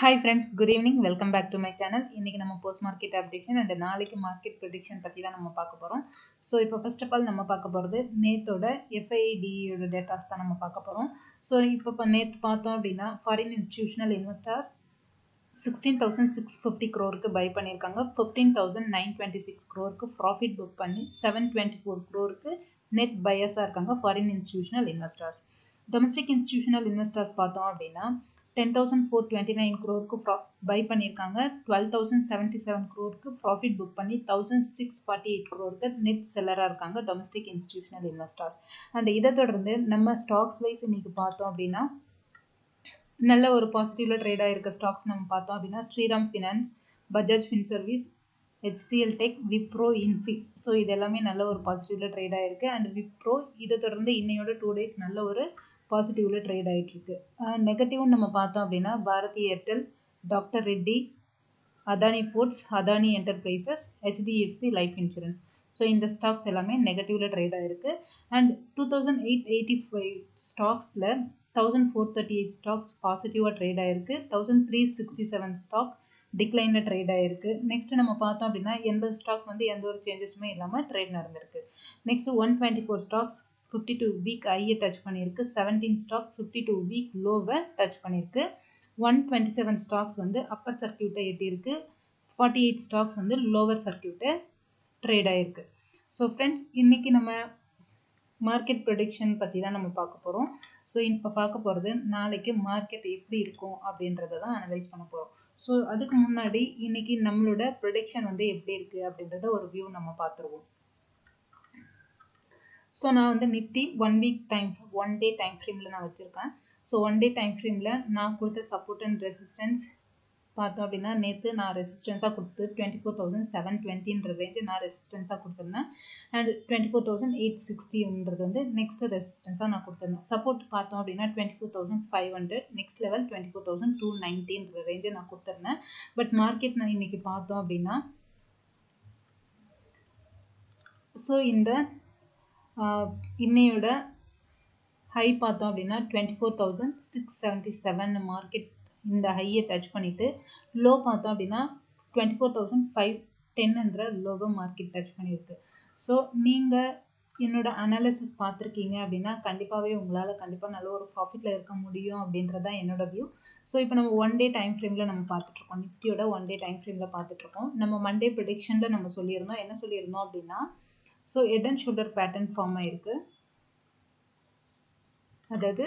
Hi friends good evening welcome back to my channel இன்றைக்கி நம்ம post market updation and நாளைக்கு market prediction பற்றி தான் நம்ம பார்க்க போகிறோம் ஸோ இப்போ ஃபர்ஸ்ட் ஆஃப் ஆல் நம்ம பார்க்க போகிறது நேத்தோட எஃப்ஐடியோட டேட்டாஸ் தான் நம்ம பார்க்க போகிறோம் ஸோ இப்போ இப்போ நேற்று பார்த்தோம் அப்படின்னா foreign institutional investors sixteen thousand six fifty க்ரோருக்கு buy பண்ணியிருக்காங்க. Fifteen thousand nine twenty six க்ரோருக்கு profit book பண்ணி செவன் டுவெண்ட்டி ஃபோர் க்ரோருக்கு நெட் பயஸாக இருக்காங்க foreign institutional investors domestic institutional investors பார்த்தோம் அப்படின்னா ten thousand four twenty nine க்ரோருக்கு ப்ரா பை பண்ணியிருக்காங்க. Twelve thousand seventy seven க்ரோருக்கு ப்ராஃபிட் புக் பண்ணி தௌசண்ட் சிக்ஸ் ஃபார்ட்டி எயிட் க்ரோருக்கு நெட் செல்லராக இருக்காங்க டொமஸ்டிக் இன்ஸ்டிடியூஷனல் இன்வெஸ்டர்ஸ் அண்ட் இதை தொடர்ந்து நம்ம ஸ்டாக்ஸ் வைஸ் இன்றைக்கி பார்த்தோம் அப்படின்னா நல்ல ஒரு பாசிட்டிவில் ட்ரேடாக இருக்க ஸ்டாக்ஸ் நம்ம பார்த்தோம் அப்படின்னா Shriram finance Bajaj fin service HCL tech Wipro Infy so இது எல்லாமே நல்ல ஒரு பாசிட்டிவில் ட்ரேடாக இருக்குது அண்ட் விப்ரோ இதை தொடர்ந்து இன்னையோட டூ டேஸ் நல்ல ஒரு பாசிட்டிவில் ட்ரேட் ஆகிட்டுருக்கு நெகட்டிவ்னு நம்ம பார்த்தோம் அப்படின்னா Bharti Airtel doctor Reddy Adani foods Adani enterprises HDFC life insurance. So இந்த ஸ்டாக்ஸ் எல்லாமே நெகட்டிவில் ட்ரேட் ஆகிருக்கு and two thousand eight eighty five ஸ்டாக்ஸில் thousand four thirty eight stocks பாசிட்டிவாக ட்ரேட் ஆகிருக்கு thousand three sixty seven stock டிக்ளைனில் trade ஆகிருக்கு next நம்ம பார்த்தோம் அப்படின்னா எண்பது ஸ்டாக்ஸ் வந்து எந்த ஒரு சேஞ்சஸுமே இல்லாமல் ட்ரேட் நடந்திருக்கு. Next one twenty four stocks fifty two week ஐயை டச் பண்ணியிருக்கு. Seventeen stock fifty two week லோவை touch பண்ணியிருக்கு. ஒன் டுவெண்ட்டி செவன் ஸ்டாக்ஸ் வந்து அப்பர் சர்க்கியூட்டை எட்டியிருக்கு. ஃபார்ட்டி எயிட் ஸ்டாக்ஸ் வந்து லோவர் சர்க்கியூட்டை ட்ரேட் ஆகிருக்கு ஸோ ஃப்ரெண்ட்ஸ் இன்றைக்கி நம்ம மார்க்கெட் ப்ரொடிக்ஷன் பற்றி தான் நம்ம பார்க்க போகிறோம் ஸோ இப்போ பார்க்க போகிறது நாளைக்கு மார்க்கெட் எப்படி இருக்கும் அப்படின்றத தான் அனலைஸ் பண்ண போகிறோம் ஸோ அதுக்கு முன்னாடி இன்றைக்கி நம்மளோட ப்ரொடிக்ஷன் வந்து எப்படி இருக்குது அப்படின்றத ஒரு வியூ நம்ம பார்த்துருவோம். ஸோ நான் வந்து Nifty one week time one day time ஃப்ரேமில் நான் வச்சுருக்கேன். ஸோ ஒன் டே டைம் ஃப்ரேமில் நான் கொடுத்த சப்போர்ட் அண்ட் ரெசிஸ்டன்ஸ் பார்த்தோம் அப்படின்னா நேற்று நான் ரெசிஸ்டன்ஸாக கொடுத்து டுவெண்ட்டி ஃபோர் தௌசண்ட் செவன் டுவெண்ட்டின்ற ரேஞ்சு நான் ரெசிஸ்டன்ஸாக கொடுத்துருந்தேன். And twenty four thousand eight சிக்ஸ்டின்றது வந்து நெக்ஸ்ட் ரெசிஸ்டன்ஸாக நான் கொடுத்துருந்தேன். சப்போர்ட் பார்த்தோம் அப்படின்னா twenty four thousand five hundred next level twenty four thousand two நைன்ட்டின்ற ரேஞ்சை நான் கொடுத்துருந்தேன். பட் மார்க்கெட் நான் இன்றைக்கி பார்த்தோம் அப்படின்னா ஸோ இந்த இன்னையோட ஹை பார்த்தோம் அப்படின்னா twenty four thousand six seventy seven market இந்த ஹையை டச் பண்ணிவிட்டு லோ பார்த்தோம் அப்படின்னா டுவெண்ட்டி ஃபோர் தௌசண்ட் ஃபைவ் டென்ன்ற லோவை மார்க்கெட் டச் பண்ணியிருக்கு. ஸோ நீங்கள் என்னோடய அனாலிசிஸ் பார்த்துருக்கீங்க அப்படின்னா கண்டிப்பாகவே உங்களால் கண்டிப்பாக நல்ல ஒரு ப்ராஃபிட்டில் இருக்க முடியும் அப்படின்றது தான் என்னோட வியூ ஸோ இப்போ நம்ம ஒன் டே டைம் ஃப்ரேமில் நம்ம பார்த்துட்ருக்கோம். நிஃப்டியோட ஒன் டே டைம் ஃப்ரேமில் பார்த்துட்ருக்கோம். நம்ம மண்டே ப்ரிடிக்ஷனில் நம்ம சொல்லியிருந்தோம். என்ன சொல்லியிருந்தோம் அப்படின்னா so head and shoulder pattern form ஆகிருக்கு அதாவது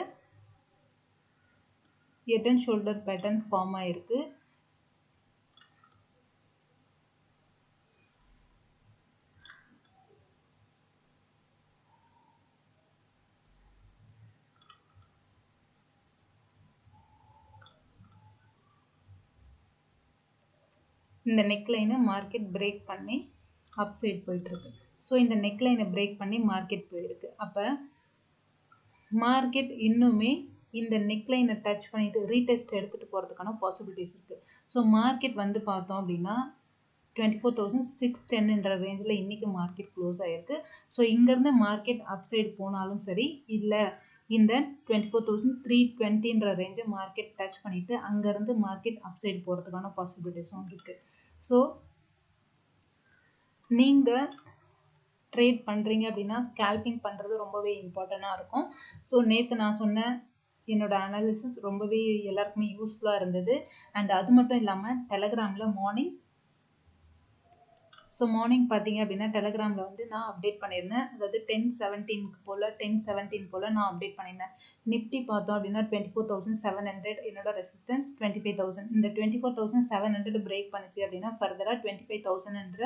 head and shoulder pattern form ஆகிருக்கு இந்த நெக்லைனை மார்க்கெட் பிரேக் பண்ணி அப் சைட் போயிட்டுருக்கு ஸோ இந்த நெக்லைனை பிரேக் பண்ணி மார்க்கெட் போயிருக்கு. அப்போ மார்க்கெட் இன்னுமே இந்த நெக்லைனை டச் பண்ணிவிட்டு ரீடெஸ்ட் எடுத்துகிட்டு போகிறதுக்கான பாசிபிலிட்டிஸ் இருக்குது ஸோ மார்க்கெட் வந்து பார்த்தோம் அப்படின்னா டுவெண்ட்டி ஃபோர் தௌசண்ட் சிக்ஸ் டென்ன்ற ரேஞ்சில் இன்றைக்கி மார்க்கெட் க்ளோஸ் ஆகிருக்கு ஸோ இங்கேருந்து மார்க்கெட் அப் சைடு போனாலும் சரி இல்லை இந்த டுவெண்ட்டி ஃபோர் தௌசண்ட் த்ரீ டுவெண்ட்டின்ற ரேஞ்சை மார்க்கெட் டச் பண்ணிவிட்டு அங்கேருந்து மார்க்கெட் அப் சைடு போகிறதுக்கான பாசிபிலிட்டிஸும் இருக்குது ஸோ நீங்கள் ட்ரேட் பண்ணுறீங்க அப்படின்னா ஸ்கேல்பிங் பண்ணுறது ரொம்பவே இம்பார்ட்டண்ட்டாக இருக்கும். ஸோ நேற்று நான் சொன்ன என்னோடய அனாலிசிஸ் ரொம்பவே எல்லாருக்குமே யூஸ்ஃபுல்லாக இருந்தது. அண்ட் அது மட்டும் இல்லாமல் டெலகிராமில் மார்னிங் ஸோ மார்னிங் பார்த்தீங்க அப்படின்னா டெலகிராமில் வந்து நான் அப்டேட் பண்ணியிருந்தேன். அதாவது டென் செவன்டீனுக்கு போல் டென் செவன்டீன் போல் நான் அப்டேட் பண்ணியிருந்தேன். நிஃப்டி பார்த்தோம் அப்படின்னா twenty four thousand seven hundred என்னோட ரெசிஸ்டன்ஸ் டுவெண்ட்டி ஃபைவ் தௌசண்ட் இந்த twenty four thousand seven hundred break பண்ணிச்சு அப்படின்னா ஃபர்தராக டுவெண்ட்டி ஃபைவ் தௌசண்ட்ன்ற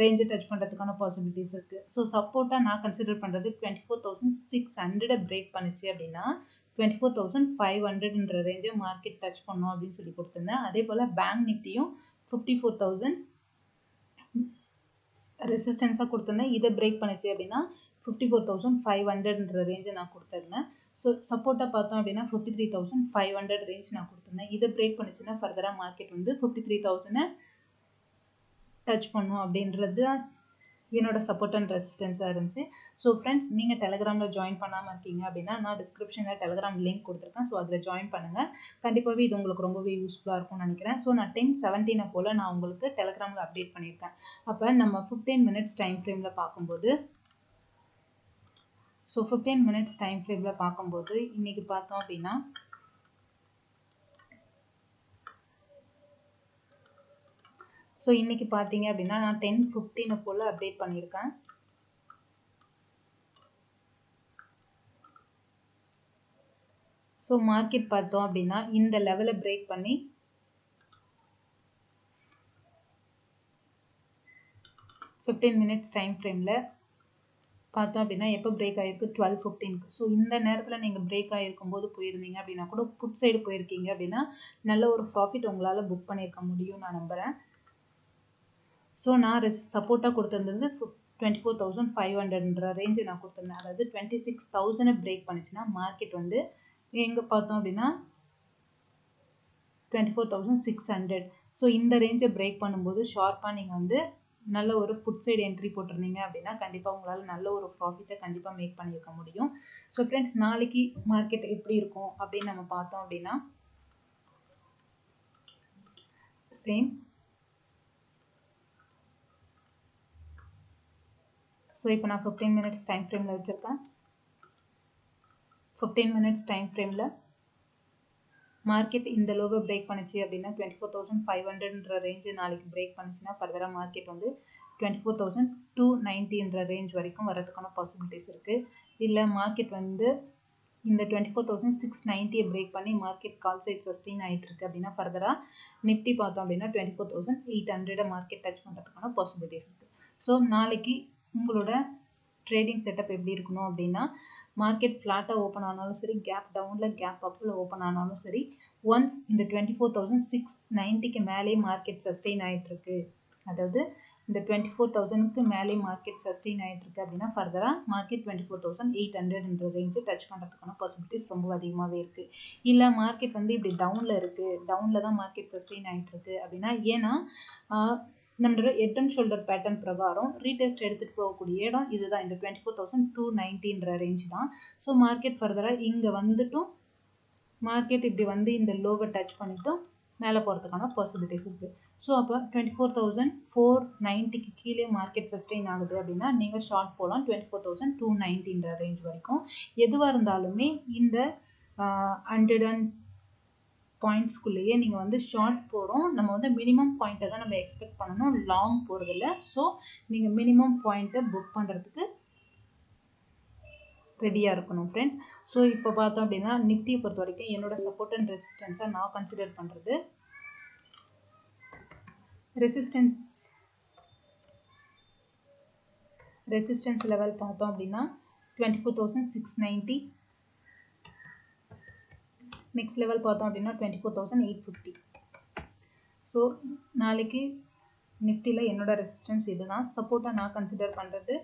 ரேஞ்சை டச் பண்ணுறதுக்கான பாசிபிலிட்டிஸ் இருக்குது ஸோ சப்போர்ட்டாக நான் கன்சிடர் பண்ணுறது டுவெண்ட்டி ஃபோர் தௌசண்ட் சிக்ஸ் ஹண்ட்ரடை பிரேக் பண்ணிச்சு அப்படின்னா டுவெண்ட்டி ஃபோர் தௌசண்ட் ஃபைவ் ஹண்ட்ரட்ன்ற ரேஞ்சை மார்க்கெட் டச் பண்ணோம் அப்படின்னு சொல்லி கொடுத்துருந்தேன். அதே போல் பேங்க் நிஃப்டியும் ஃபிஃப்டி ஃபோர் தௌசண்ட் ரெசிஸ்டன்ஸாக கொடுத்துருந்தேன். இதை பிரேக் பண்ணிச்சு அப்படின்னா ஃபிஃப்டி ஃபோர் தௌசண்ட் ஃபைவ் ஹண்ட்ரட்ன்ற ரேஞ்சை நான் கொடுத்துருந்தேன். ஸோ சப்போர்ட்டாக பார்த்தோம் அப்படின்னா fifty three thousand five hundred range நான் கொடுத்துருந்தேன். இதை பிரேக் பண்ணிச்சுன்னா ஃபர்தராக மார்க்கெட் வந்து ஃபிஃப்டி த்ரீ தௌசண்டை டச் பண்ணும் அப்படின்றது என்னோட சப்போர்ட் அண்ட் ரெசிஸ்டன்ஸாக இருந்துச்சு. ஸோ ஃப்ரெண்ட்ஸ் நீங்கள் டெலகிராமில் ஜாயின் பண்ணாமல் இருக்கீங்க அப்படின்னா நான் டிஸ்கிரிப்ஷனில் டெலகிராம் லிங்க் கொடுத்துருக்கேன். ஸோ அதில் ஜாயின் பண்ணுங்கள் கண்டிப்பாகவே இது உங்களுக்கு ரொம்பவே யூஸ்ஃபுல்லாக இருக்கும்னு நினைக்கிறேன். ஸோ நான் டென் செவன்டீனை போல் நான் உங்களுக்கு டெலகிராமில் அப்டேட் பண்ணியிருக்கேன். அப்போ நம்ம ஃபிஃப்டீன் மினிட்ஸ் டைம் ஃப்ரேமில் பார்க்கும்போது ஸோ ஃபிஃப்டீன் மினிட்ஸ் டைம் ஃப்ரேமில் பார்க்கும்போது இன்றைக்கி பார்த்தோம் அப்படின்னா ஸோ இன்றைக்கி பார்த்தீங்க அப்படின்னா நான் டென் ஃபிஃப்டீனை போல் அப்டேட் பண்ணியிருக்கேன். ஸோ மார்க்கெட் பார்த்தோம் அப்படின்னா இந்த லெவலை பிரேக் பண்ணி ஃபிஃப்டீன் மினிட்ஸ் டைம் ஃப்ரேமில் பார்த்தோம் அப்படின்னா எப்போ பிரேக் ஆகிருக்கு டுவெல் ஃபிஃப்டீனுக்கு ஸோ இந்த நேரத்தில் நீங்கள் பிரேக் ஆகிருக்கும் போது போயிருந்தீங்க அப்படின்னா கூட புட் சைடு போயிருக்கீங்க அப்படின்னா நல்ல ஒரு ப்ராஃபிட் உங்களால் புக் பண்ணியிருக்க முடியும் நான் நம்புகிறேன் ஸோ நான் ரெஸ் சப்போர்ட்டாக கொடுத்துருந்தது டுவெண்ட்டி ஃபோர் தௌசண்ட் ஃபைவ் ஹண்ட்ரட்ன்ற ரேஞ்சு நான் கொடுத்துருந்தேன். அதாவது டுவெண்ட்டி சிக்ஸ் தௌசண்டை பிரேக் பண்ணிச்சுன்னா மார்க்கெட் வந்து எங்கே பார்த்தோம் அப்படின்னா twenty four thousand six hundred so இந்த ரேஞ்சை பிரேக் பண்ணும்போது ஷார்ப்பாக நீங்கள் வந்து நல்ல ஒரு புட் சைடு என்ட்ரி போட்டிருந்தீங்க அப்படின்னா கண்டிப்பாக உங்களால் நல்ல ஒரு ப்ராஃபிட்டை கண்டிப்பாக மேக் பண்ணியிருக்க முடியும். ஸோ ஃப்ரெண்ட்ஸ் நாளைக்கு மார்க்கெட் எப்படி இருக்கும் அப்படின்னு நம்ம பார்த்தோம் அப்படின்னா சேம் ஸோ இப்போ நான் ஃபிஃப்டீன் மினிட்ஸ் டைம் ஃப்ரேமில் வச்சுருக்கேன். ஃபிஃப்டீன் மினிட்ஸ் டைம் ஃப்ரேமில் மார்க்கெட் இந்த லோவை பிரேக் பண்ணிச்சு அப்படின்னா டுவெண்ட்டி ஃபோர் தௌசண்ட் ஃபைவ் ஹண்ட்ரட்ன்ற ரேஞ்சு நாளைக்கு பிரேக் பண்ணிச்சுன்னா ஃபர்தராக மார்க்கெட் வந்து டுவெண்ட்டி ஃபோர் தௌசண்ட் டூ நைன்ட்டின்ற ரேஞ்ச் வரைக்கும் வரதுக்கான பாசிபிலிட்டிஸ் இருக்குது இல்லை மார்க்கெட் வந்து இந்த டுவெண்ட்டி ஃபோர் தௌசண்ட் சிக்ஸ் நைன்ட்டியை பிரேக் பண்ணி மார்க்கெட் கால் சைட் சஸ்டெயின் ஆகிட்டு இருக்கு அப்படின்னா ஃபர்தராக நிஃப்டி பார்த்தோம் அப்படின்னா டுவெண்ட்டி ஃபோர் தௌசண்ட் எயிட் ஹண்ட்ரடை மார்க்கெட் டச் பண்ணுறதுக்கான பாசிபிலிட்டிஸ் இருக்குது ஸோ நாளைக்கு உங்களோட ட்ரேடிங் செட்டப் எப்படி இருக்கணும் அப்படின்னா மார்க்கெட் ஃப்ளாட்டாக ஓப்பன் ஆனாலும் சரி கேப் டவுனில் கேப் அப்பில் ஓப்பன் ஆனாலும் சரி ஒன்ஸ் இந்த டுவெண்ட்டி ஃபோர் தௌசண்ட் சிக்ஸ் நைன்ட்டிக்கு மேலே மார்க்கெட் சஸ்டெயின் ஆகிட்டுருக்கு அதாவது இந்த டுவெண்ட்டி ஃபோர் தௌசண்ட்க்கு மேலே மார்க்கெட் சஸ்டெயின் ஆகிட்டுருக்கு அப்படின்னா ஃபர்தராக market twenty four thousand eight ஹண்ட்ரட்ன்ற range touch பண்ணுறதுக்கான பாசிபிலிட்டிஸ் ரொம்ப அதிகமாகவே இருக்குது இல்லை மார்க்கெட் வந்து இப்படி டவுனில் இருக்குது டவுனில் தான் மார்க்கெட் சஸ்டெயின் ஆகிட்டுருக்கு அப்படின்னா ஏன்னா நம்மளோட ஹெட் அண்ட் ஷோல்டர் பேட்டர்ன் பிரகாரம் ரீடெஸ்ட் எடுத்துகிட்டு போகக்கூடிய இடம் இதுதான். இந்த டுவெண்ட்டி ஃபோர் தௌசண்ட் டூ நைன்ட்டின்ற ரேஞ்ச் தான் ஸோ மார்க்கெட் ஃபர்தராக இங்கே வந்துட்டும். மார்க்கெட் இப்படி வந்து இந்த லோவை டச் பண்ணிவிட்டும் மேலே போகிறதுக்கான பாசிபிலிட்டிஸ் இருக்குது ஸோ அப்போ டுவெண்ட்டி ஃபோர் தௌசண்ட் ஃபோர் நைன்ட்டிக்கு கீழே மார்க்கெட் சஸ்டெயின் ஆகுது அப்படின்னா நீங்கள் ஷார்ட் போகலாம் டுவெண்ட்டி ஃபோர் தௌசண்ட் டூ நைன்ட்டின்ற ரேஞ்ச் வரைக்கும். எதுவாக இருந்தாலுமே இந்த ஹண்ட்ரட் அண்ட் பாயிண்ட்ஸ்குள்ளேயே நீங்கள் வந்து ஷார்ட் போகிறோம் நம்ம வந்து மினிமம் பாயிண்ட்டை தான் நம்ம எக்ஸ்பெக்ட் பண்ணணும். லாங் போகிறதில்ல ஸோ நீங்கள் மினிமம் பாயிண்ட்டை புக் பண்ணுறதுக்கு ரெடியாக இருக்கணும் ஃப்ரெண்ட்ஸ் ஸோ இப்போ பார்த்தோம் அப்படின்னா நிஃப்டியை பொறுத்த வரைக்கும் என்னோட சப்போர்ட் அண்ட் ரெசிஸ்டன்ஸாக நான் கன்சிடர் பண்ணுறது ரெசிஸ்டன்ஸ் ரெசிஸ்டன்ஸ் லெவல் பார்த்தோம் அப்படின்னா twenty four thousand six ninety next level பார்த்தோம் அப்படின்னா twenty four thousand eight fifty so நாளைக்கு நிஃப்டியில் என்னோட ரெசிஸ்டன்ஸ் இது தான் சப்போர்ட்டாக நான் கன்சிடர் பண்ணுறது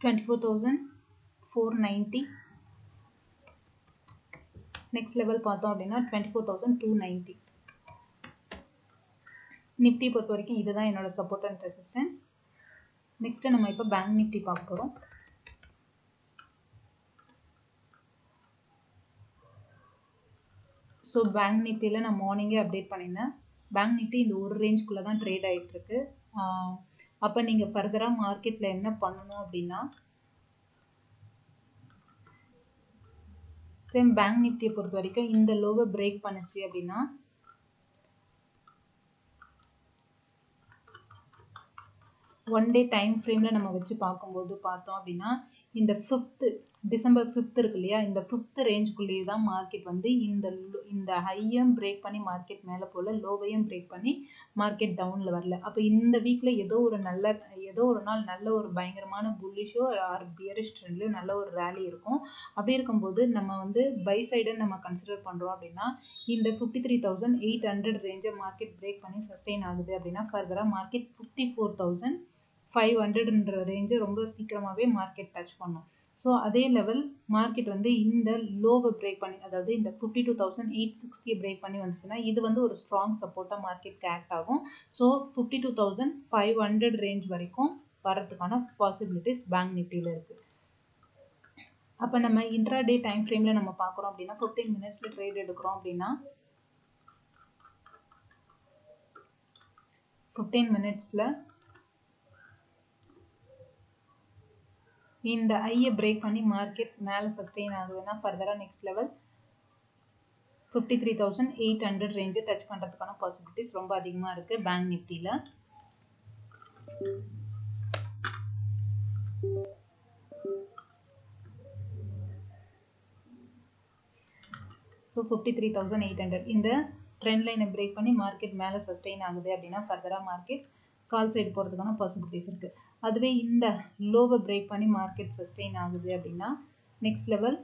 twenty four thousand four ninety next level பார்த்தோம் அப்படின்னா twenty four thousand two ninety Nifty பொறுத்த வரைக்கும் இதுதான் என்னோடய சப்போர்ட் அண்ட் ரெசிஸ்டன்ஸ் நெக்ஸ்ட்டு நம்ம இப்போ பேங்க் நிஃப்டி பார்க்க போகிறோம் ஸோ பேங்க் நிஃப்டியில் நான் மார்னிங்கே அப்டேட் பண்ணியிருந்தேன். பேங்க் நிஃப்டி இந்த ஒரு ரேஞ்சுக்குள்ளே தான் ட்ரேட் ஆகிட்டுருக்கு அப்போ நீங்கள் ஃபர்தராக மார்க்கெட்டில் என்ன பண்ணணும் அப்படின்னா சேம் பேங்க் நிஃப்டியை பொறுத்த வரைக்கும் இந்த லோவை பிரேக் பண்ணுச்சு அப்படின்னா ஒன் டே டைம் ஃப்ரேமில் நம்ம வச்சு பார்க்கும்போது பார்த்தோம் அப்படின்னா இந்த ஃபிஃப்த்து டிசம்பர் ஃபிஃப்த் இருக்கு இல்லையா? இந்த ஃபிஃப்த் ரேஞ்சுக்குள்ளேயே தான் மார்க்கெட் வந்து இந்த இந்த ஹையும் பிரேக் பண்ணி மார்க்கெட் மேலே போல் லோவையும் பிரேக் பண்ணி மார்க்கெட் டவுனில் வரல. அப்போ இந்த வீக்கில் ஏதோ ஒரு நல்ல ஏதோ ஒரு நாள் நல்ல ஒரு பயங்கரமான புல்லிஷோ ஆர் பியரிஷ் ட்ரெண்ட்லையோ நல்ல ஒரு ரேலி இருக்கும். அப்படி இருக்கும்போது நம்ம வந்து பை சைடை நம்ம கன்சிடர் பண்ணுறோம் அப்படின்னா இந்த fifty three thousand eight hundred ரேஞ்சை market break பண்ணி சஸ்டெயின் ஆகுது அப்படின்னா ஃபர்தராக market fifty four thousand five ஹண்ட்ரட்ன்ற ரேஞ்சை ரொம்ப சீக்கிரமாகவே மார்க்கெட் டச் பண்ணும். ஸோ அதே லெவல் மார்க்கெட் வந்து இந்த லோவை பிரேக் பண்ணி அதாவது இந்த ஃபிஃப்டி டூ தௌசண்ட் எயிட் சிக்ஸ்டியை பிரேக் பண்ணி வந்துச்சுன்னா இது வந்து ஒரு ஸ்ட்ராங் சப்போர்ட்டாக மார்க்கெட்க்கு ஆக்ட் ஆகும். So fifty two thousand five hundred range வரைக்கும் வரதுக்கான பாசிபிலிட்டிஸ் பேங்க் நிஃப்டியில் இருக்குது அப்போ நம்ம இன்ட்ராடே டைம் ஃப்ரேமில் நம்ம பார்க்குறோம் அப்படின்னா ஃபிஃப்டீன் மினிட்ஸில் ட்ரேட் எடுக்கிறோம் அப்படின்னா ஃபிஃப்டீன் மினிட்ஸில் இந்த ஐயை பிரேக் பண்ணி மார்க்கெட் மேலே சஸ்டெயின் ஆகுதுன்னா ஃபர்தராக next level fifty three thousand eight hundred ரேஞ்சை touch பண்ணுறதுக்கான பாசிபிலிட்டிஸ் ரொம்ப அதிகமாக இருக்குது பேங்க் நிஃப்டியில் so fifty three thousand eight hundred இந்த ட்ரெண்ட் லைனை பிரேக் பண்ணி மார்க்கெட் மேலே சஸ்டெயின் ஆகுது அப்படின்னா ஃபர்தராக மார்க்கெட் கால் சைடு போகிறதுக்கான பாசிபிலிட்டிஸ் இருக்குது அதுவே இந்த லோவை பிரேக் பண்ணி மார்க்கெட் சஸ்டெயின் ஆகுது அப்படின்னா next level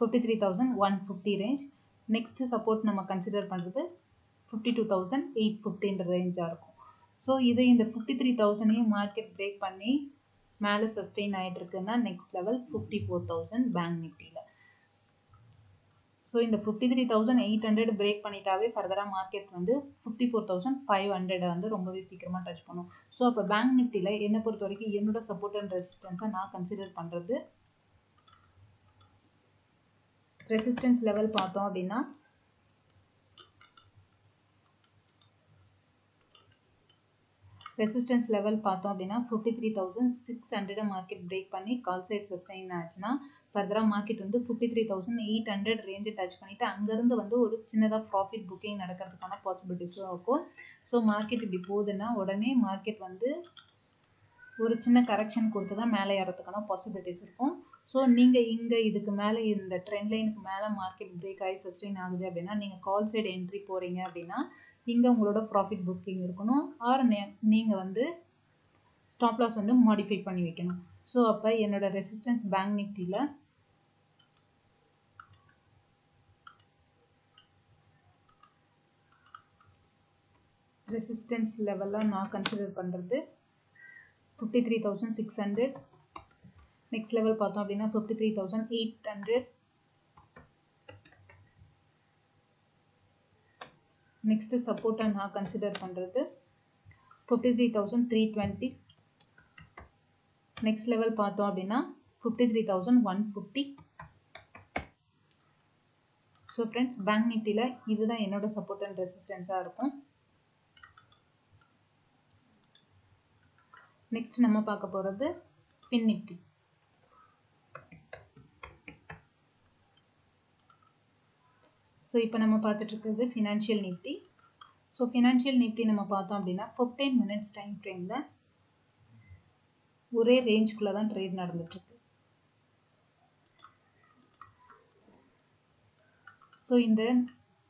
fifty three thousand one fifty range next support நம்ம கன்சிடர் பண்ணுறது ஃபிஃப்டி டூ தௌசண்ட் எயிட் ஃபிஃப்டின்ற ரேஞ்சாக இருக்கும். ஸோ இது இந்த ஃபிஃப்டி த்ரீ தௌசண்டையும் மார்க்கெட் பிரேக் பண்ணி மேலே சஸ்டெயின் ஆகிட்டு இருக்குன்னா next level fifty four thousand bank நிஃப்டியில் ஸோ இந்த fifty three thousand eight hundred break பண்ணிட்டாவே ஃபர்தராக மார்க்கெட் வந்து fifty four thousand five hundred வந்து ரொம்பவே சீக்கிரமாக டச் பண்ணும். ஸோ அப்போ பேங்க் நிஃப்டியில் என்னை பொறுத்த வரைக்கும் என்னோட சப்போர்ட் அண்ட் ரெசிஸ்டன்ஸை நான் கன்சிடர் பண்ணுறது ரெசிஸ்டன்ஸ் லெவல் பார்த்தோம் அப்படின்னா ரெசிஸ்டன்ஸ் லெவல் பார்த்தோம் அப்படின்னா fifty three thousand six hundred market break பண்ணி கால் சைட் சஸ்டெயின் ஆச்சுன்னா ஃபர்தராக மார்க்கெட் வந்து fifty three thousand eight hundred ரேஞ்சை touch பண்ணிவிட்டு அங்கேருந்து வந்து ஒரு சின்னதாக ப்ராஃபிட் புக்கிங் நடக்கிறதுக்கான பாசிபிலிட்டிஸும் இருக்கும். ஸோ மார்க்கெட் இப்படி போகுதுன்னா உடனே மார்க்கெட் வந்து ஒரு சின்ன கரெக்ஷன் கொடுத்து தான் மேலே ஏறதுக்கான பாசிபிலிட்டிஸ் இருக்கும். ஸோ நீங்கள் இங்கே இதுக்கு மேலே இந்த ட்ரெண்ட் லைனுக்கு மேலே மார்க்கெட் பிரேக் ஆகி சஸ்டெயின் ஆகுது அப்படின்னா நீங்கள் கால் சைடு என்ட்ரி போகிறீங்க அப்படின்னா இங்கே உங்களோட ப்ராஃபிட் புக்கிங் இருக்கணும். ஆர் நீங்கள் வந்து ஸ்டாப் லாஸ் வந்து மாடிஃபை பண்ணி வைக்கணும். ஸோ அப்போ என்னோடய ரெசிஸ்டன்ஸ் பேங்க் நிஃப்டியில் ரெசிஸ்டன்ஸ் லெவலாக நான் கன்சிடர் பண்ணுறது fifty three thousand six hundred next level பார்த்தோம் அப்படின்னா fifty three thousand eight hundred next சப்போர்ட்டாக நான் கன்சிடர் பண்ணுறது fifty three thousand three twenty next level பார்த்தோம் அப்படின்னா fifty three thousand one fifty so friends bank நிஃப்டியில் இதுதான் என்னோட சப்போர்ட் அண்ட் ரெசிஸ்டன்ஸாக இருக்கும். நெக்ஸ்ட் நம்ம பார்க்க போகிறது ஃபின் நிஃப்டி ஸோ இப்போ நம்ம பார்த்துட்ருக்கிறது financial Nifty so financial Nifty நம்ம பார்த்தோம் அப்படின்னா ஃபிஃப்டீன் மினிட்ஸ் டைம் ஃப்ரேமில் ஒரே ரேஞ்சுக்குள்ளே தான் ட்ரேட் நடந்துட்டுருக்கு. ஸோ இந்த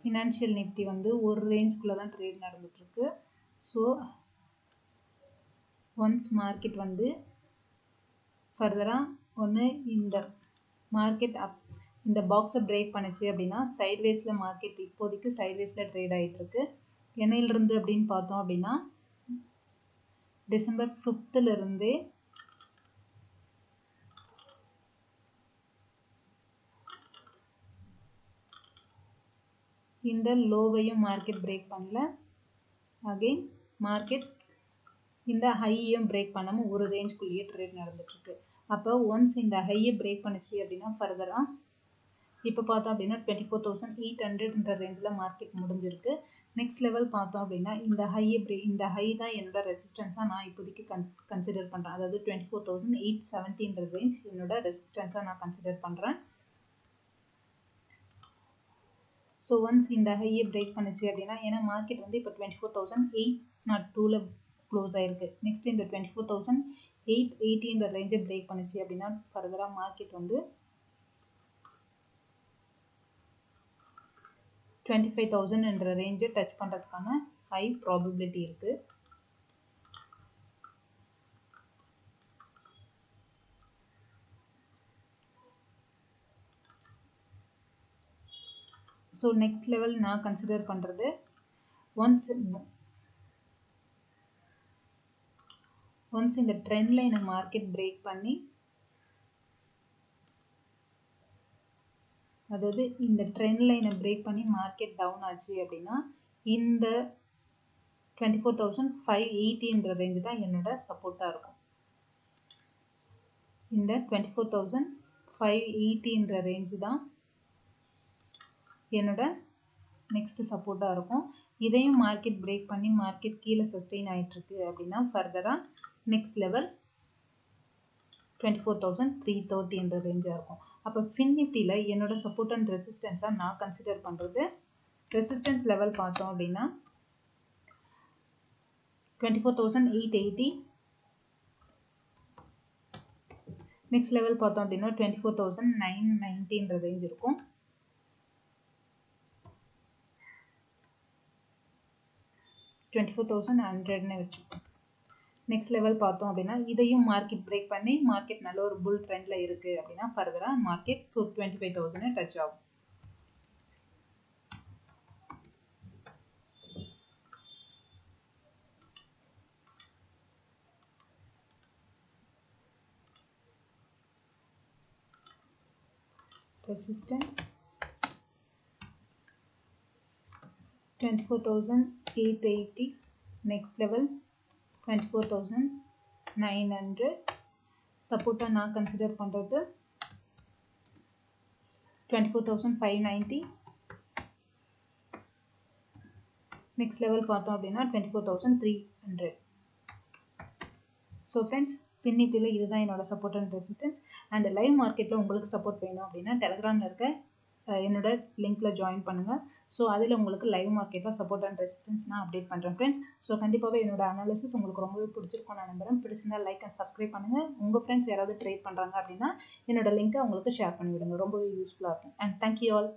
ஃபினான்ஷியல் நிஃப்டி வந்து ஒரு ரேஞ்சுக்குள்ளே தான் ட்ரேட் நடந்துகிட்ருக்கு ஸோ ஒன்ஸ் மார்க்கெட் வந்து ஃபர்தராக ஒன்று இந்த மார்க்கெட் அப் இந்த பாக்ஸை பிரேக் பண்ணுச்சு அப்படின்னா சைட்வேஸில் மார்க்கெட் இப்போதைக்கு சைட்வேஸில் ட்ரேட் ஆகிட்டுருக்கு என்னையிலிருந்து அப்படின்னு பார்த்தோம் அப்படின்னா டிசம்பர் ஃபிஃப்த்துலேருந்தே இந்த லோவையும் மார்க்கெட் பிரேக் பண்ணல. அகெயின் மார்க்கெட் இந்த ஹையையும் பிரேக் பண்ணாமல் ஒரு ரேஞ்சுக்குள்ளேயே ட்ரேட் நடந்துட்டுருக்கு. அப்போ ஒன்ஸ் இந்த ஹையை பிரேக் பண்ணிச்சு அப்படின்னா ஃபர்தராக இப்போ பார்த்தோம் அப்படின்னா டுவெண்ட்டி ஃபோர் தௌசண்ட் எயிட் ஹண்ட்ரட்ன்ற ரேஞ்சில் மார்க்கெட் முடிஞ்சிருக்கு. நெக்ஸ்ட் லெவல் பார்த்தோம் அப்படின்னா இந்த ஹையை பிரே இந்த ஹை தான் என்னோட ரெசிஸ்டன்ஸாக நான் இப்போதைக்கு கன் கன்சிடர் பண்ணுறேன் அதாவது டுவெண்ட்டி ஃபோர் தௌசண்ட் எயிட் செவன்டீன்ற ரேஞ்ச் என்னோட ரெசிஸ்டன்ஸாக நான் கன்சிடர் பண்ணுறேன் ஸோ ஒன்ஸ் இந்த ஹையை பிரேக் பண்ணுச்சு அப்படின்னா ஏன்னா மார்க்கெட் வந்து இப்போ twenty four thousand eight nought டூவில் க்ளோஸ் ஆயிருக்கு. நெக்ஸ்ட் இந்த டுவெண்ட்டி ஃபோர் தௌசண்ட் எயிட் எயிட்டின்ற ரேஞ்சை பிரேக் பண்ணுச்சு அப்படின்னா ஃபர்தராக மார்க்கெட் வந்து டுவெண்ட்டி ஃபைவ் தௌசண்ட்ன்ற ரேஞ்சை டச் பண்ணுறதுக்கான ஹை ப்ராபபிலிட்டி இருக்குது ஸோ நெக்ஸ்ட் லெவல் நான் கன்சிடர் பண்ணுறது ஒன்ஸ் ஒன்ஸ் இந்த ட்ரெண்ட் லைனை மார்க்கெட் பிரேக் பண்ணி அதாவது இந்த ட்ரெண்ட் லைனை பிரேக் பண்ணி மார்க்கெட் டவுன் ஆச்சு அப்படின்னா இந்த டுவெண்ட்டி ஃபோர் தௌசண்ட் ஃபைவ் எயிட்டின்ற ரேஞ்சு தான் என்னோட சப்போர்ட்டாக இருக்கும். இந்த டுவெண்ட்டி ஃபோர் தௌசண்ட் ஃபைவ் எயிட்டின்ற ரேஞ்சு தான் என்னோட நெக்ஸ்ட்டு சப்போர்ட்டாக இருக்கும். இதையும் மார்க்கெட் பிரேக் பண்ணி மார்க்கெட் கீழே சஸ்டெயின் ஆகிட்டுருக்கு அப்படின்னா ஃபர்தராக next level twenty four thousand three தேர்ட்டின்ற ரேஞ்சாக இருக்கும். அப்போ ஃபின் நிஃப்டியில் என்னோடய சப்போர்ட் அண்ட் ரெசிஸ்டன்ஸாக நான் கன்சிடர் பண்ணுறது ரெசிஸ்டன்ஸ் லெவல் பார்த்தோம் அப்படின்னா twenty four thousand eight eighty next level பார்த்தோம் அப்படின்னா டுவெண்ட்டி ஃபோர் தௌசண்ட் நைன் நைன்ட்டின்ற ரேஞ்ச் இருக்கும். டுவெண்ட்டி ஃபோர் தௌசண்ட் ஹண்ட்ரட்னு வச்சுக்கோம் நெக்ஸ்ட் லெவல் பார்த்தோம் அப்படின்னா இதையும் மார்க்கெட் பிரேக் பண்ணி மார்க்கெட் நல்ல ஒரு புல் ட்ரெண்டில் இருக்குது அப்படின்னா ஃபர்தராக market twenty five thousand touch ஆகும். Resistance 24880 next level 24900 சப்போர்ட்டாக நான் கன்சிடர் பண்ணுறது twenty four thousand five ninety next level பார்த்தோம் அப்படின்னா twenty four thousand three hundred so friends பின்னிப்பில் இதுதான் என்னோட support and resistance and live மார்க்கெட்டில் உங்களுக்கு சப்போர்ட் வேணும் அப்படின்னா டெலகிராமில் இருக்க என்னோட லிங்க்கில் ஜாயின் பண்ணுங்கள் ஸோ அதில் உங்களுக்கு லைவ் மார்க்கெட்டில் சப்போர்ட் அண்ட் ரெசிஸ்டன்ஸ் நான் அப்டேட் பண்ணுறேன் ஃப்ரெண்ட்ஸ் ஸோ கண்டிப்பாகவே என்னோட அனாலிசிஸ் உங்களுக்கு ரொம்பவே பிடிச்சிருக்கும் நான் நம்புறேன். பிடிச்சிருந்தா லைக் அண்ட் சப்ஸ்கிரைப் பண்ணுங்கள் உங்கள் ஃப்ரெண்ட்ஸ் யாராவது ட்ரேட் பண்ணுறாங்க அப்படின்னா என்னோட லிங்க்கை உங்களுக்கு ஷேர் பண்ணிவிடுங்க. ரொம்பவே யூஸ்ஃபுல்லாக இருக்கும். And thank you all